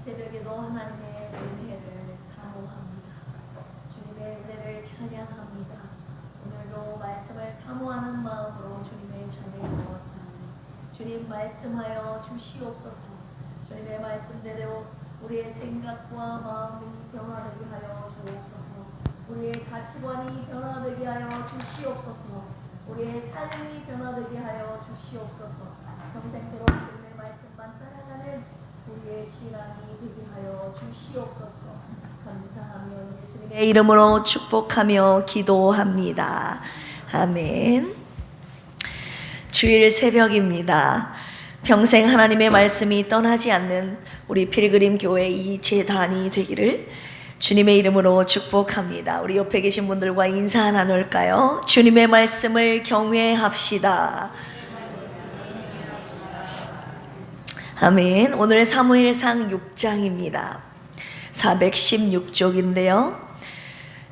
새벽에도 하나님의 은혜를 사모합니다. 주님의 은혜를 찬양합니다. 오늘도 말씀을 사모하는 마음으로 주님의 전에 누웠사오니 주님 말씀하여 주시옵소서. 주님의 말씀대로 우리의 생각과 마음이 변화되게 하여 주옵소서. 우리의 가치관이 변화되게 하여 주시옵소서. 우리의 삶이 변화되게 하여 주시옵소서. 평생토록 주님의 말씀만 따라가는 우리의 신앙이 되게 하여 주시옵소서. 감사하며 예수님의 이름으로 축복하며 기도합니다. 아멘. 주일 새벽입니다. 평생 하나님의 말씀이 떠나지 않는 우리 필그림 교회 이 재단이 되기를 주님의 이름으로 축복합니다. 우리 옆에 계신 분들과 인사 나눌까요? 주님의 말씀을 경외합시다. 아멘. 오늘 사무엘상 6장입니다. 416쪽인데요.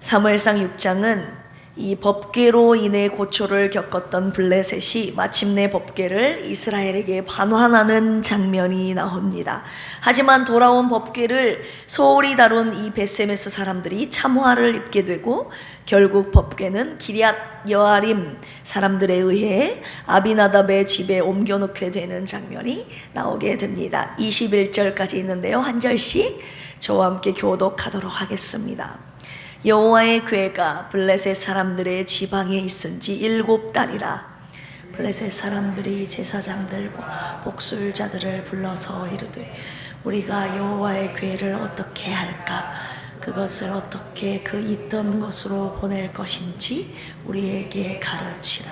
사무엘상 6장은 이 법궤로 인해 고초를 겪었던 블레셋이 마침내 법궤를 이스라엘에게 반환하는 장면이 나옵니다. 하지만 돌아온 법궤를 소홀히 다룬 이 베세메스 사람들이 참화를 입게 되고 결국 법궤는 기리앗 여아림 사람들에 의해 아비나답의 집에 옮겨놓게 되는 장면이 나오게 됩니다. 21절까지 있는데요. 한 절씩 저와 함께 교독하도록 하겠습니다. 여호와의 괴가 블레셋 사람들의 지방에 있은지 일곱 달이라. 블레셋 사람들이 제사장들과 복술자들을 불러서 이르되 우리가 여호와의 괴를 어떻게 할까? 그것을 어떻게 그 있던 곳으로 보낼 것인지 우리에게 가르치라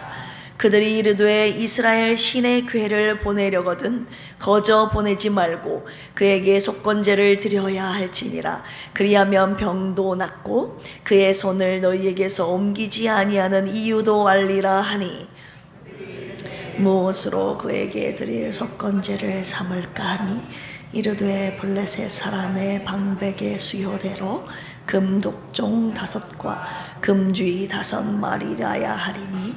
그들이 이르되 이스라엘 신의 괴를 보내려거든 거저 보내지 말고 그에게 속건제를 드려야 할지니라. 그리하면 병도 낫고 그의 손을 너희에게서 옮기지 아니하는 이유도 알리라 하니 무엇으로 그에게 드릴 속건제를 삼을까 하니? 이르되 블레셋 사람의 방백의 수요대로 금독종 다섯과 금주의 다섯 마리라야 하리니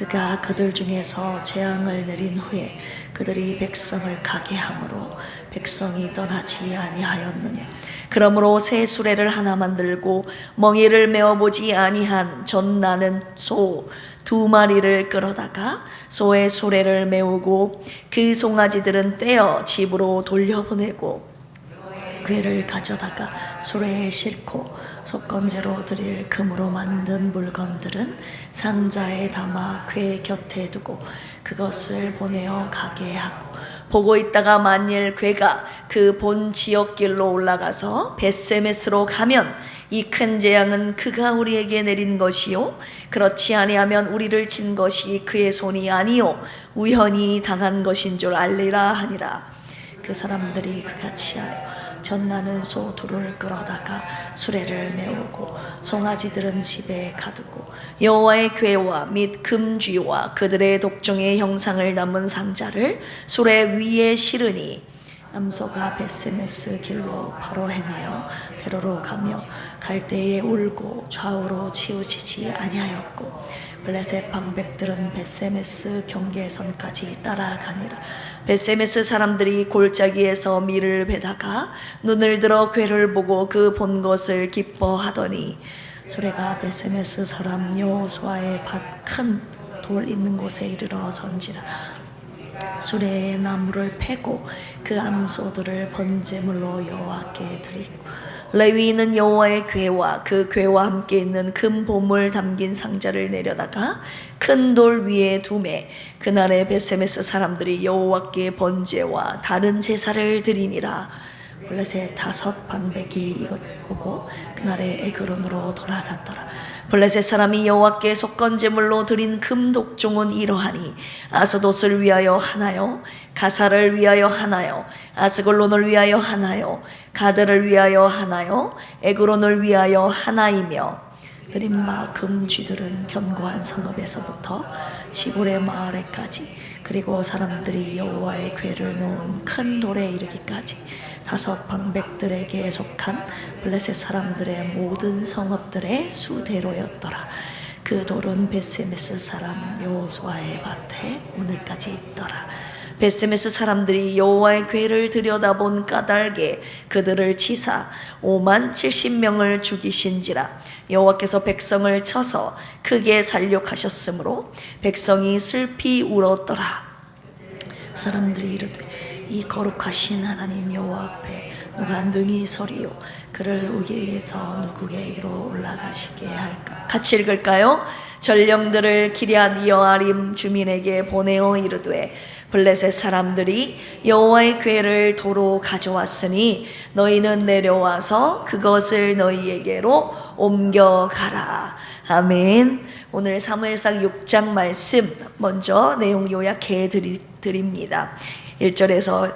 그가 그들 중에서 재앙을 내린 후에 그들이 백성을 가게 함으로 백성이 떠나지 아니하였느냐. 그러므로 새 수레를 하나 만들고 멍이를 메어 보지 아니한 전나는 소 두 마리를 끌어다가 소의 수레를 메우고 그 송아지들은 떼어 집으로 돌려보내고 괴를 가져다가 수레에 싣고 속건제로 드릴 금으로 만든 물건들은 상자에 담아 괴 곁에 두고 그것을 보내어 가게 하고 보고 있다가 만일 괴가 그 본 지역길로 올라가서 베세메스로 가면 이 큰 재앙은 그가 우리에게 내린 것이요. 그렇지 아니하면 우리를 친 것이 그의 손이 아니요. 우연히 당한 것인 줄 알리라 하니라 그 사람들이 그같이 하여 전나는 소 둘을 끌어다가 수레를 메우고 송아지들은 집에 가두고 여호와의 괴와 및 금쥐와 그들의 독종의 형상을 담은 상자를 수레 위에 실으니 암소가 베스메스 길로 바로 행하여 대로로 가며 갈 때에 울고 좌우로 치우치지 아니하였고 블레셋 방백들은 베세메스 경계선까지 따라가니라. 베세메스 사람들이 골짜기에서 밀을 베다가 눈을 들어 괴를 보고 그 본 것을 기뻐하더니 소래가 베세메스 사람 여호수아의 밭 큰 돌 있는 곳에 이르러 전지라 수레의 나무를 패고 그 암소들을 번제물로 여호와께 드리고 레위인은 여호와의 괴와 그 괴와 함께 있는 금 보물 담긴 상자를 내려다가 큰 돌 위에 두매 그날의 베세메스 사람들이 여호와께 번제와 다른 제사를 드리니라 블레셋 다섯 방백이 이것 보고 그날에 에그론으로 돌아갔더라. 블레셋 사람이 여호와께 속건제물로 드린 금 독종은 이러하니 아스돗을 위하여 하나요? 가사를 위하여 하나요? 아스글론을 위하여 하나요? 가드를 위하여 하나요? 에그론을 위하여 하나이며 드린 바 금 쥐들은 견고한 성읍에서부터 시골의 마을에까지 그리고 사람들이 여호와의 궤를 놓은 큰 돌에 이르기까지 다섯 방백들에게 속한 블레셋 사람들의 모든 성읍들의 수대로였더라. 그 돌은 베세메스 사람 여호수아의 밭에 오늘까지 있더라. 베세메스 사람들이 여호와의 궤를 들여다본 까닭에 그들을 치사 5만 70명을 죽이신지라 여호와께서 백성을 쳐서 크게 살육하셨으므로 백성이 슬피 울었더라. 사람들이 이르되 이 거룩하신 하나님 여호와 앞에 누가 능히 서리요? 그를 우기 위해서 누구에게로 올라가시게 할까? 같이 읽을까요? 전령들을 기리앗 여아림 주민에게 보내어 이르되 블레셋 사람들이 여호와의 궤를 도로 가져왔으니 너희는 내려와서 그것을 너희에게로 옮겨가라. 아멘. 오늘 사무엘상 6장 말씀 먼저 내용 요약해 드립니다 1절에서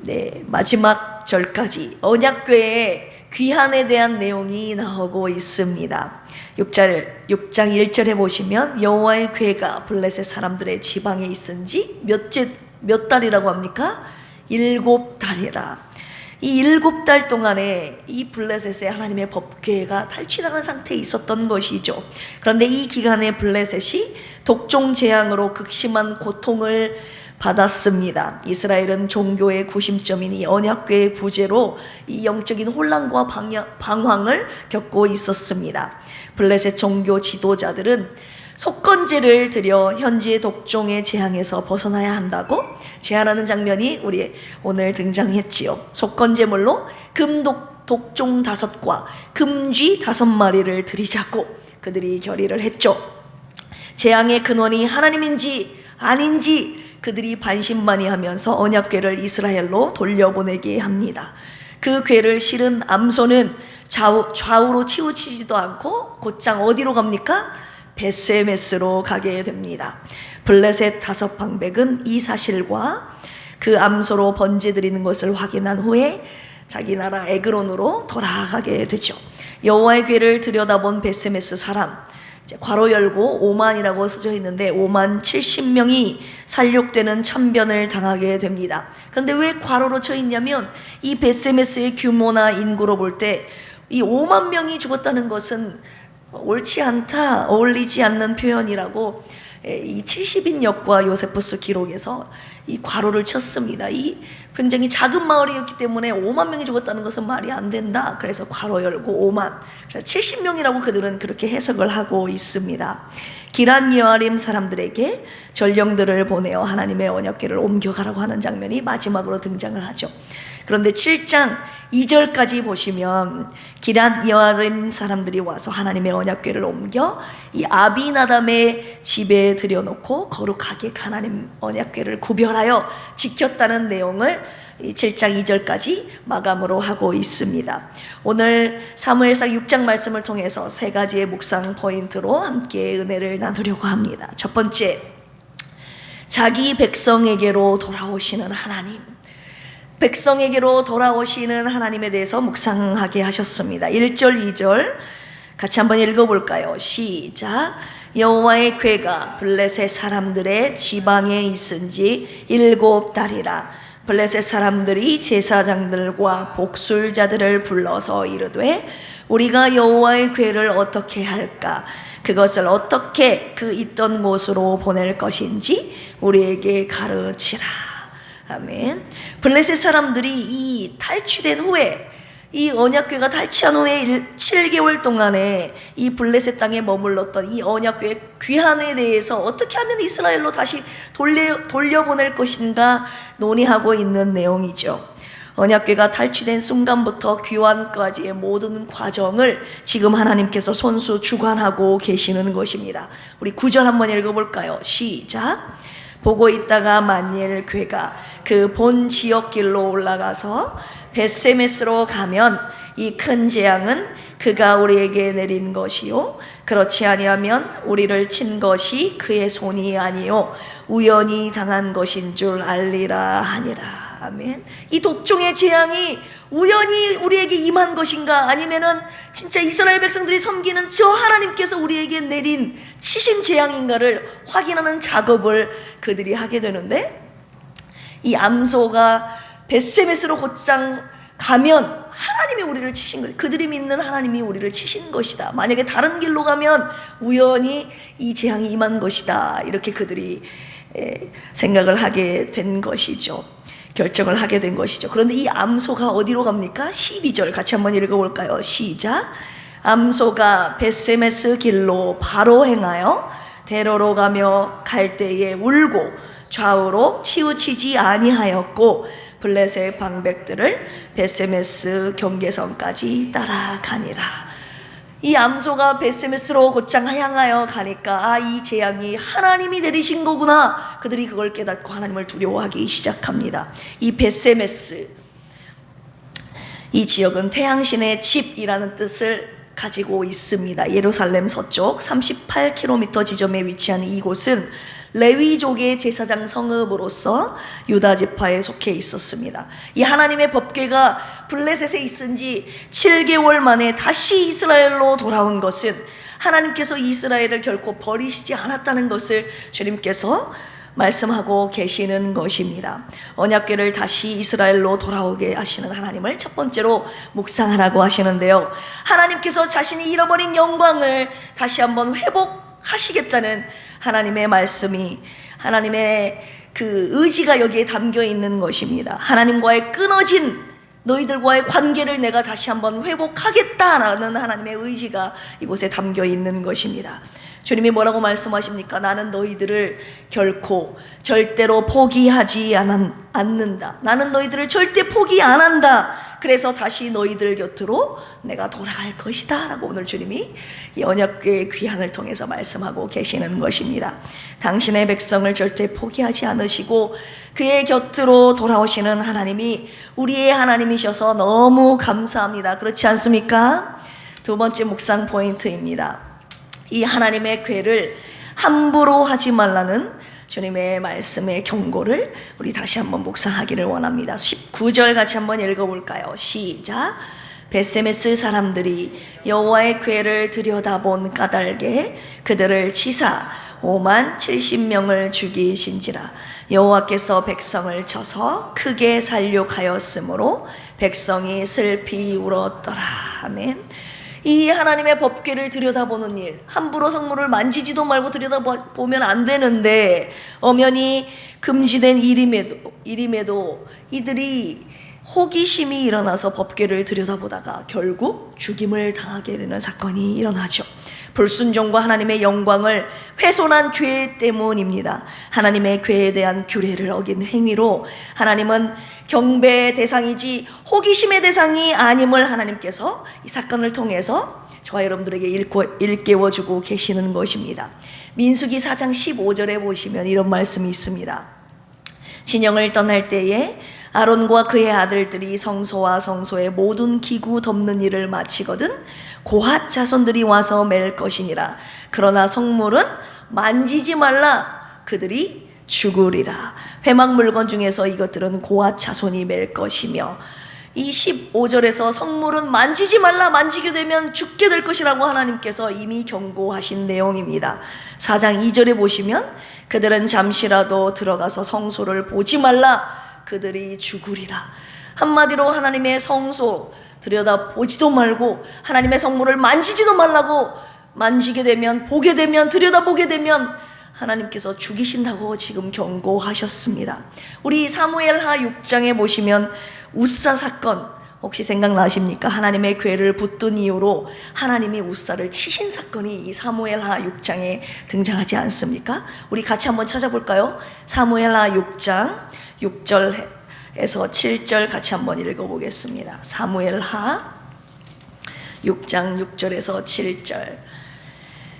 네, 마지막 절까지 언약궤의 귀한에 대한 내용이 나오고 있습니다. 6절, 6장 1절에 보시면 여호와의 궤가 블레셋 사람들의 지방에 있은지 몇째 몇 달이라고 합니까? 일곱 달이라. 이 일곱 달 동안에 이 블레셋의 하나님의 법궤가 탈취당한 상태에 있었던 것이죠. 그런데 이 기간에 블레셋이 독종 재앙으로 극심한 고통을 받았습니다. 이스라엘은 종교의 구심점이니 언약궤의 부재로 이 영적인 혼란과 방황을 겪고 있었습니다. 블레셋 종교 지도자들은 속건제를 드려 현지의 독종의 재앙에서 벗어나야 한다고 제안하는 장면이 우리 오늘 등장했지요. 속건제물로 금독 독종 다섯과 금쥐 다섯 마리를 드리자고 그들이 결의를 했죠. 재앙의 근원이 하나님인지 아닌지 그들이 반신반의하면서 언약궤를 이스라엘로 돌려보내게 합니다. 그 궤를 실은 암소는 좌우, 좌우로 치우치지도 않고 곧장 어디로 갑니까? 베세메스로 가게 됩니다. 블레셋 다섯 방백은 이 사실과 그 암소로 번제 드리는 것을 확인한 후에 자기 나라 에그론으로 돌아가게 되죠. 여호와의 궤를 들여다본 베세메스 사람 괄호 열고 5만이라고 써져 있는데 5만 70명이 살육되는 참변을 당하게 됩니다. 그런데 왜 괄호로 쳐 있냐면 이 베세메스의 규모나 인구로 볼 때 이 5만 명이 죽었다는 것은 옳지 않다, 어울리지 않는 표현이라고 이 70인 역과 요세푸스 기록에서 이 괄호를 쳤습니다. 이 굉장히 작은 마을이었기 때문에 5만 명이 죽었다는 것은 말이 안 된다. 그래서 괄호 열고 5만. 그래서 70명이라고 그들은 그렇게 해석을 하고 있습니다. 기란 여아림 사람들에게 전령들을 보내어 하나님의 언약궤를 옮겨가라고 하는 장면이 마지막으로 등장을 하죠. 그런데 7장 2절까지 보시면 기란 여아림 사람들이 와서 하나님의 언약궤를 옮겨 이 아비나담의 집에 들여놓고 거룩하게 하나님 언약궤를 구별하여 지켰다는 내용을 7장 2절까지 마감으로 하고 있습니다. 오늘 사무엘상 6장 말씀을 통해서 세 가지의 묵상 포인트로 함께 은혜를 나누려고 합니다. 첫 번째, 자기 백성에게로 돌아오시는 하나님. 백성에게로 돌아오시는 하나님에 대해서 묵상하게 하셨습니다. 1절, 2절 같이 한번 읽어볼까요? 시작. 여호와의 궤가 블레셋 사람들의 지방에 있은지 일곱 달이라. 블레셋 사람들이 제사장들과 복술자들을 불러서 이르되 우리가 여호와의 궤를 어떻게 할까? 그것을 어떻게 그 있던 곳으로 보낼 것인지 우리에게 가르치라. 아멘. 블레셋 사람들이 이 탈취된 후에 이 언약궤가 탈취한 후에 7개월 동안에 이 블레셋 땅에 머물렀던 이 언약궤의 귀한에 대해서 어떻게 하면 이스라엘로 다시 돌려, 돌려보낼 것인가 논의하고 있는 내용이죠. 언약궤가 탈취된 순간부터 귀환까지의 모든 과정을 지금 하나님께서 손수 주관하고 계시는 것입니다. 우리 구절 한번 읽어볼까요? 시작. 보고 있다가 만일 괴가 그 본 지역 길로 올라가서 베세메스로 가면 이 큰 재앙은 그가 우리에게 내린 것이요. 그렇지 아니하면 우리를 친 것이 그의 손이 아니요. 우연히 당한 것인 줄 알리라 하니라 아멘 이 독종의 재앙이 우연히 우리에게 임한 것인가 아니면은 진짜 이스라엘 백성들이 섬기는 저 하나님께서 우리에게 내린 치신 재앙인가를 확인하는 작업을 그들이 하게 되는데 이 암소가 베세메스로 곧장 가면 하나님이 우리를 치신 것, 그들이 믿는 하나님이 우리를 치신 것이다. 만약에 다른 길로 가면 우연히 이 재앙이 임한 것이다. 이렇게 그들이 에, 생각을 하게 된 것이죠. 결정을 하게 된 것이죠. 그런데 이 암소가 어디로 갑니까? 12절 같이 한번 읽어볼까요? 시작. 암소가 베세메스 길로 바로 행하여 대로로 가며 갈 때에 울고 좌우로 치우치지 아니하였고 블레셋 방백들을 베세메스 경계선까지 따라가니라. 이 암소가 베세메스로 곧장 향하여 가니까 아 이 재앙이 하나님이 내리신 거구나. 그들이 그걸 깨닫고 하나님을 두려워하기 시작합니다. 이 베세메스 이 지역은 태양신의 집이라는 뜻을 가지고 있습니다. 예루살렘 서쪽 38km 지점에 위치한 이곳은 레위족의 제사장 성읍으로서 유다 지파에 속해 있었습니다. 이 하나님의 법궤가 블레셋에 있은 지 7개월 만에 다시 이스라엘로 돌아온 것은 하나님께서 이스라엘을 결코 버리시지 않았다는 것을 주님께서 말씀하고 계시는 것입니다. 언약궤를 다시 이스라엘로 돌아오게 하시는 하나님을 첫 번째로 묵상하라고 하시는데요. 하나님께서 자신이 잃어버린 영광을 다시 한번 회복 하시겠다는 하나님의 말씀이 하나님의 그 의지가 여기에 담겨 있는 것입니다. 하나님과의 끊어진 너희들과의 관계를 내가 다시 한번 회복하겠다라는 하나님의 의지가 이곳에 담겨 있는 것입니다. 주님이 뭐라고 말씀하십니까? 나는 너희들을 결코 절대로 포기하지 않- 않는다. 나는 너희들을 절대 포기 안 한다. 그래서 다시 너희들 곁으로 내가 돌아갈 것이다. 라고 오늘 주님이 이 언약궤의 귀환을 통해서 말씀하고 계시는 것입니다. 당신의 백성을 절대 포기하지 않으시고 그의 곁으로 돌아오시는 하나님이 우리의 하나님이셔서 너무 감사합니다. 그렇지 않습니까? 두 번째 묵상 포인트입니다. 이 하나님의 괴를 함부로 하지 말라는 주님의 말씀의 경고를 우리 다시 한번 묵상하기를 원합니다. 19절 같이 한번 읽어볼까요? 시작. 베세메스 사람들이 여호와의 괴를 들여다본 까닭에 그들을 치사 5만 70명을 죽이신지라 여호와께서 백성을 쳐서 크게 살육하였으므로 백성이 슬피 울었더라. 아멘. 이 하나님의 법궤를 들여다보는 일, 함부로 성물을 만지지도 말고 들여다보면 안 되는데 엄연히 금지된 일임에도 일임에도 이들이 호기심이 일어나서 법궤를 들여다보다가 결국 죽임을 당하게 되는 사건이 일어나죠. 불순종과 하나님의 영광을 훼손한 죄 때문입니다. 하나님의 괴에 대한 규례를 어긴 행위로 하나님은 경배의 대상이지 호기심의 대상이 아님을 하나님께서 이 사건을 통해서 저와 여러분들에게 일깨워, 일깨워주고 계시는 것입니다. 민수기 4장 15절에 보시면 이런 말씀이 있습니다. 진영을 떠날 때에 아론과 그의 아들들이 성소와 성소의 모든 기구 덮는 일을 마치거든 고핫 자손들이 와서 맬 것이니라. 그러나 성물은 만지지 말라. 그들이 죽으리라. 회막 물건 중에서 이것들은 고핫 자손이 맬 것이며 이 15절에서 성물은 만지지 말라 만지게 되면 죽게 될 것이라고 하나님께서 이미 경고하신 내용입니다. 4장 2절에 보시면 그들은 잠시라도 들어가서 성소를 보지 말라 그들이 죽으리라. 한마디로 하나님의 성소 들여다 보지도 말고 하나님의 성물을 만지지도 말라고 만지게 되면 보게 되면 들여다 보게 되면 하나님께서 죽이신다고 지금 경고하셨습니다. 우리 사무엘하 6장에 보시면 우사 사건 혹시 생각나십니까? 하나님의 괴를 붙든 이유로 하나님이 우사를 치신 사건이 이 사무엘하 6장에 등장하지 않습니까? 우리 같이 한번 찾아볼까요? 사무엘하 6장 6절에서 7절 같이 한번 읽어보겠습니다. 사무엘하 6장 6절에서 7절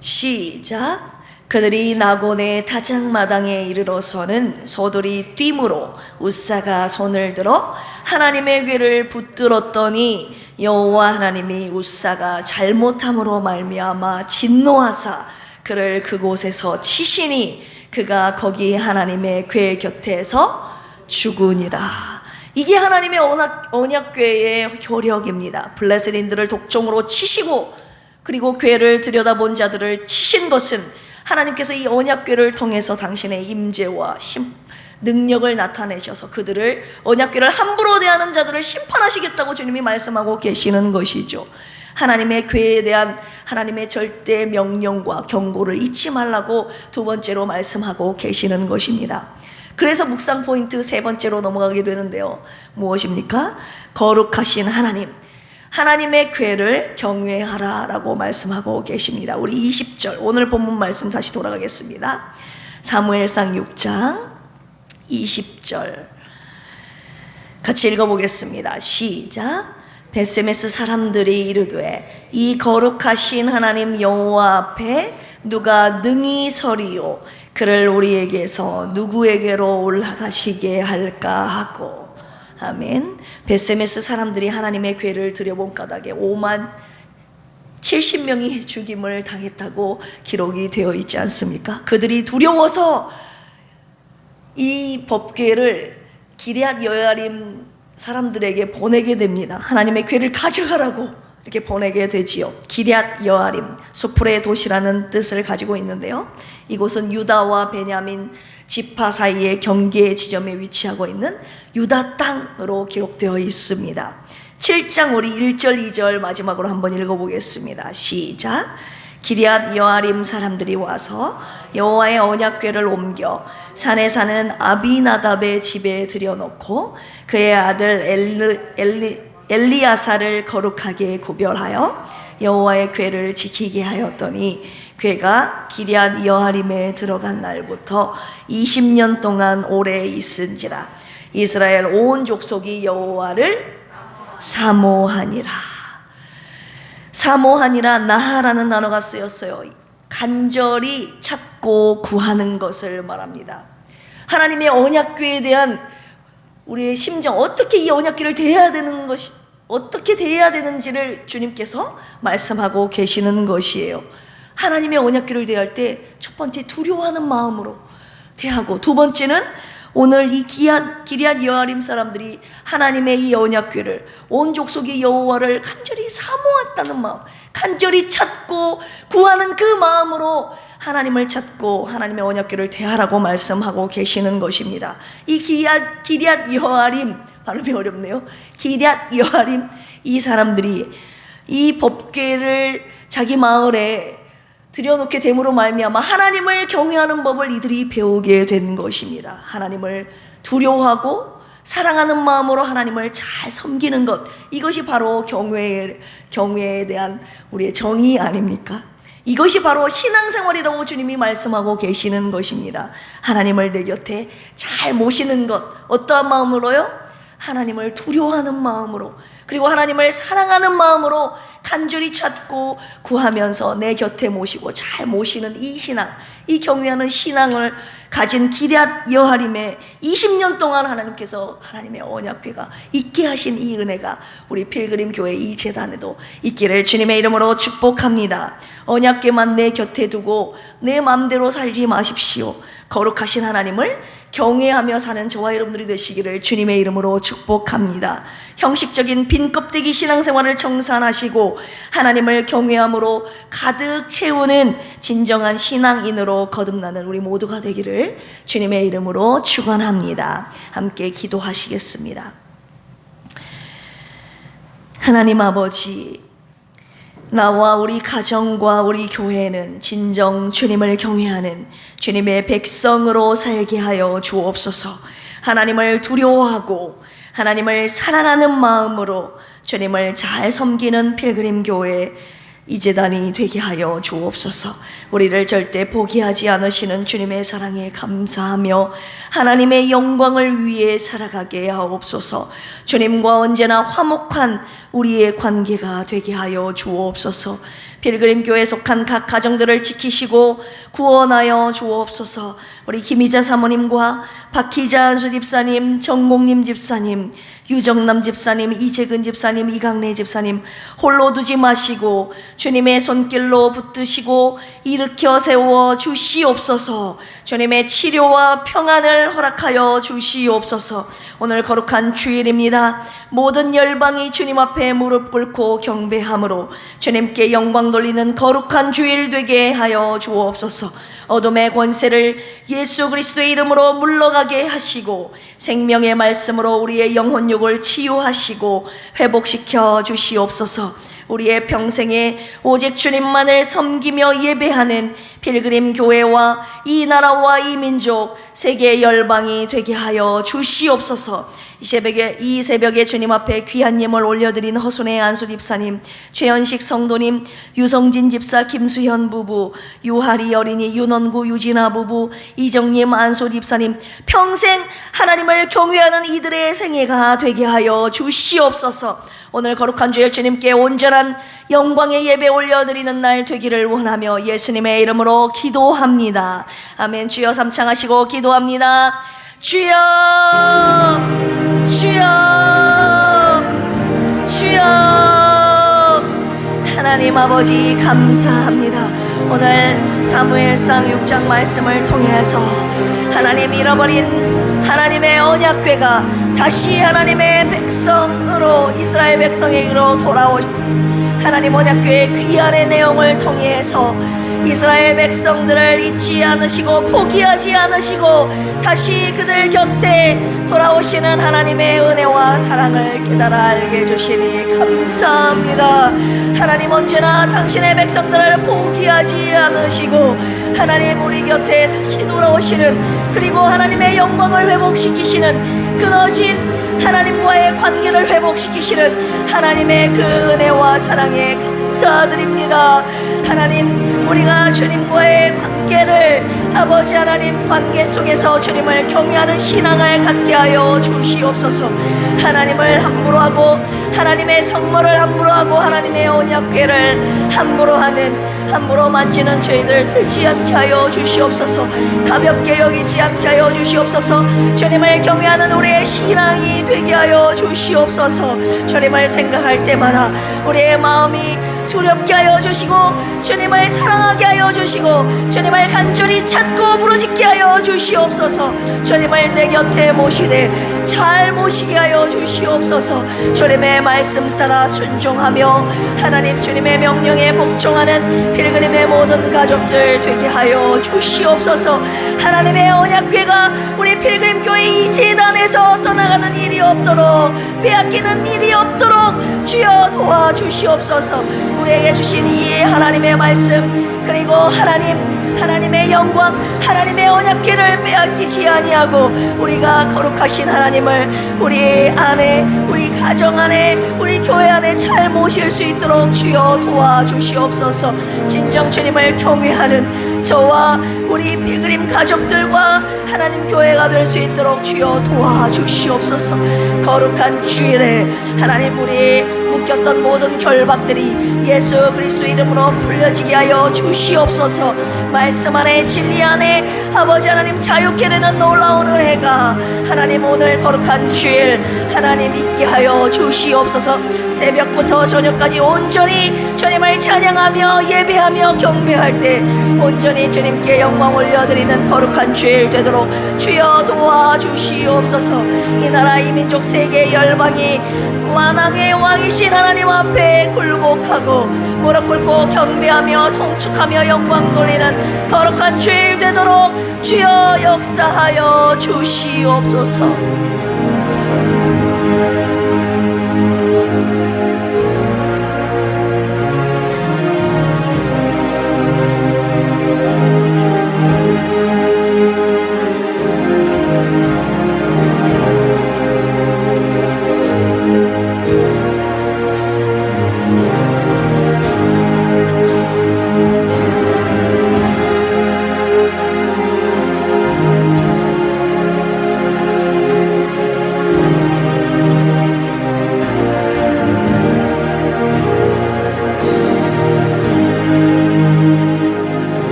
시작 그들이 나곤의 타작마당에 이르러서는 소들이 뛰므로 우사가 손을 들어 하나님의 괴를 붙들었더니 여호와 하나님이 우사가 잘못함으로 말미암아 진노하사 그를 그곳에서 치시니 그가 거기 하나님의 괴 곁에서 죽으니라. 이게 하나님의 언약, 언약궤의 효력입니다. 블레셋인들을 독종으로 치시고 그리고 괴를 들여다본 자들을 치신 것은 하나님께서 이 언약궤를 통해서 당신의 임재와 심, 능력을 나타내셔서 그들을 언약궤를 함부로 대하는 자들을 심판하시겠다고 주님이 말씀하고 계시는 것이죠. 하나님의 괴에 대한 하나님의 절대 명령과 경고를 잊지 말라고 두 번째로 말씀하고 계시는 것입니다. 그래서 묵상 포인트 세 번째로 넘어가게 되는데요. 무엇입니까? 거룩하신 하나님. 하나님의 괴를 경외하라 라고 말씀하고 계십니다. 우리 20절 오늘 본문 말씀 다시 돌아가겠습니다. 사무엘상 6장 20절 같이 읽어보겠습니다. 시작. 베세메스 사람들이 이르되 이 거룩하신 하나님 여호와 앞에 누가 능히 서리요 그를 우리에게서 누구에게로 올라가시게 할까 하고 아멘. 베세메스 사람들이 하나님의 괴를 들여본 까닭에 5만 70명이 죽임을 당했다고 기록이 되어 있지 않습니까? 그들이 두려워서 이 법궤를 기리앗 여야림 사람들에게 보내게 됩니다. 하나님의 괴를 가져가라고 이렇게 보내게 되지요. 기리앗 여아림 수풀의 도시라는 뜻을 가지고 있는데요. 이곳은 유다와 베냐민 지파 사이의 경계 지점에 위치하고 있는 유다 땅으로 기록되어 있습니다. 7장 우리 1절 2절 마지막으로 한번 읽어보겠습니다. 시작. 기리앗 여아림 사람들이 와서 여호와의 언약궤를 옮겨 산에 사는 아비나답의 집에 들여놓고 그의 아들 엘리, 엘리, 엘리야사를 거룩하게 구별하여 여호와의 궤를 지키게 하였더니 궤가 기리앗 여아림에 들어간 날부터 20년 동안 오래 있은지라 이스라엘 온 족속이 여호와를 사모하니라. 사모하니라 나하라는 단어가 쓰였어요. 간절히 찾고 구하는 것을 말합니다. 하나님의 언약궤에 대한 우리의 심정, 어떻게 이 언약궤를 대해야 되는 것이, 어떻게 대해야 되는지를 주님께서 말씀하고 계시는 것이에요. 하나님의 언약궤를 대할 때 첫 번째 두려워하는 마음으로 대하고 두 번째는 오늘 이 기한 기리앗 여아림 사람들이 하나님의 이 언약궤를 온 족속의 여호와를 간절히 사모했다는 마음, 간절히 찾고 구하는 그 마음으로 하나님을 찾고 하나님의 언약궤를 대하라고 말씀하고 계시는 것입니다. 이 기리앗 기리앗 여아림 발음이 어렵네요. 기리앗 여아림 이 사람들이 이 법궤를 자기 마을에 들여놓게 됨으로 말미암아 하나님을 경외하는 법을 이들이 배우게 된 것입니다. 하나님을 두려워하고 사랑하는 마음으로 하나님을 잘 섬기는 것 이것이 바로 경외 경외에 대한 우리의 정의 아닙니까? 이것이 바로 신앙생활이라고 주님이 말씀하고 계시는 것입니다. 하나님을 내 곁에 잘 모시는 것 어떠한 마음으로요? 하나님을 두려워하는 마음으로 그리고 하나님을 사랑하는 마음으로 간절히 찾고 구하면서 내 곁에 모시고 잘 모시는 이 신앙, 이 경외하는 신앙을 가진 기럇 여하림에 20년 동안 하나님께서 하나님의 언약궤가 있게 하신 이 은혜가 우리 필그림 교회 이 재단에도 있기를 주님의 이름으로 축복합니다. 언약궤만 내 곁에 두고 내 마음대로 살지 마십시오. 거룩하신 하나님을 경외하며 사는 저와 여러분들이 되시기를 주님의 이름으로 축복합니다. 형식적인 빈 껍데기 신앙생활을 청산하시고 하나님을 경외함으로 가득 채우는 진정한 신앙인으로 거듭나는 우리 모두가 되기를 주님의 이름으로 축원합니다. 함께 기도하시겠습니다. 하나님 아버지 나와 우리 가정과 우리 교회는 진정 주님을 경외하는 주님의 백성으로 살게 하여 주옵소서. 하나님을 두려워하고 하나님을 사랑하는 마음으로 주님을 잘 섬기는 필그림 교회 이 재단이 되게 하여 주옵소서. 우리를 절대 포기하지 않으시는 주님의 사랑에 감사하며 하나님의 영광을 위해 살아가게 하옵소서. 주님과 언제나 화목한 우리의 관계가 되게 하여 주옵소서. 필그림 교회에 속한 각 가정들을 지키시고 구원하여 주옵소서. 우리 김희자 사모님과 박희자 안수 집사님, 정몽님 집사님, 유정남 집사님, 이재근 집사님, 이강래 집사님 홀로 두지 마시고 주님의 손길로 붙드시고 일으켜 세워 주시옵소서. 주님의 치료와 평안을 허락하여 주시옵소서. 오늘 거룩한 주일입니다. 모든 열방이 주님 앞에 무릎 꿇고 경배함으로 주님께 영광 돌리는 거룩한 주일 되게 하여 주옵소서. 어둠의 권세를 예수 그리스도의 이름으로 물러가게 하시고 생명의 말씀으로 우리의 영혼 욕을 치유하시고 회복시켜 주시옵소서. 우리의 평생에 오직 주님만을 섬기며 예배하는 필그림 교회와 이 나라와 이 민족 세계 열방이 되게 하여 주시옵소서. 이 새벽에 이 새벽에 주님 앞에 귀한 예물 올려드린 허순의 안수 집사님, 최현식 성도님, 유성진 집사, 김수현 부부, 유하리 어린이, 윤원구 유진아 부부, 이정님 안수 집사님, 평생 하나님을 경외하는 이들의 생애가 되게 하여 주시옵소서. 오늘 거룩한 주일 주님께 온전한 영광의 예배 올려드리는 날 되기를 원하며 예수님의 이름으로 기도합니다. 아멘. 주여 삼창하시고 기도합니다. 주여, 주여, 주여. 하나님 아버지 감사합니다. 오늘 사무엘상 6장 말씀을 통해서 하나님 잃어버린 하나님의 언약궤가 다시 하나님의 백성으로 이스라엘 백성에게로 돌아오 하나님 언약궤의 귀한의 내용을 통해서 이스라엘 백성들을 잊지 않으시고 포기하지 않으시고 다시 그들 곁에 돌아오시는 하나님의 은혜와 사랑을 깨달아 알게 해주시니 감사합니다. 하나님 언제나 당신의 백성들을 포기하지 않으시고 하나님 우리 곁에 다시 돌아오시는 그리고 하나님의 영광을 회복시키시는 끊어진 하나님과의 관계를 회복시키시는 하나님의 그 은혜와 사랑에 감사드립니다. 하나님, 우리가 주님과의 관계를 아버지 하나님 관계 속에서 주님을 경외하는 신앙을 갖게 하여 주시옵소서. 하나님을 함부로 하고 하나님의 성모를 함부로 하고 하나님의 언약궤를 함부로 하는 함부로 만지는 저희들 되지 않게 하여 주시옵소서. 가볍게 여기지 않게 하여 주시옵소서. 주님을 경외하는 우리의 신앙이 되게 하여 주시옵소서. 주님을 생각할 때마다 우리의 마음이 두렵게 하여 주시고 주님을 사랑하게 하여 주시고 주님을 간절히 찾고 부르짖게 하여 주시옵소서. 주님을 내 곁에 모시되 잘 모시게 하여 주시옵소서. 주님의 말씀 따라 순종하며 하나님 주님의 명령에 복종하는 필그림의 모든 가족들 되게 하여 주시옵소서. 하나님의 언약궤가 우리 필그림 교회 이 재단에서 떠나가는 일이 없도록 빼앗기는 일이 없도록 주여 도와주시옵소서. 우리에게 주신 이 하나님의 말씀 그리고 하나님 하나님의 영광 하나님의 언약궤를 빼앗기지 아니하고 우리가 거룩하신 하나님을 우리 안에 우리 가정 안에 우리 교회 안에 잘 모실 수 있도록 주여 도와주시옵소서. 진정 주님을 경외하는 저와 우리 필그림 가족들과 하나님 교회가 될 수 있도록 주여 도와주시옵소서. 거룩한 주일에 하나님 우리 묶였던 모든 결박들이 예수 그리스도 이름으로 풀려지게 하여 주시옵소서. 말씀 안에 진리 안에 아버지 하나님 자유케 되는 놀라운 은혜가 하나님 오늘 거룩한 주일 하나님 있게 하여 주시옵소서. 새벽부터 저녁까지 온전히 주님을 찬양하며 예배하며 경배할 때 온전히 주님께 영광 올려드리는 거룩한 주일 되도록 주여 도와주시옵소서. 이 나라 이 민족 세계 열방이 완왕의 왕이 신 하나님 앞에 굴복하고 무릎 꿇고 경배하며 송축하며 영광 돌리는 거룩한 주일 되도록 주여 역사하여 주시옵소서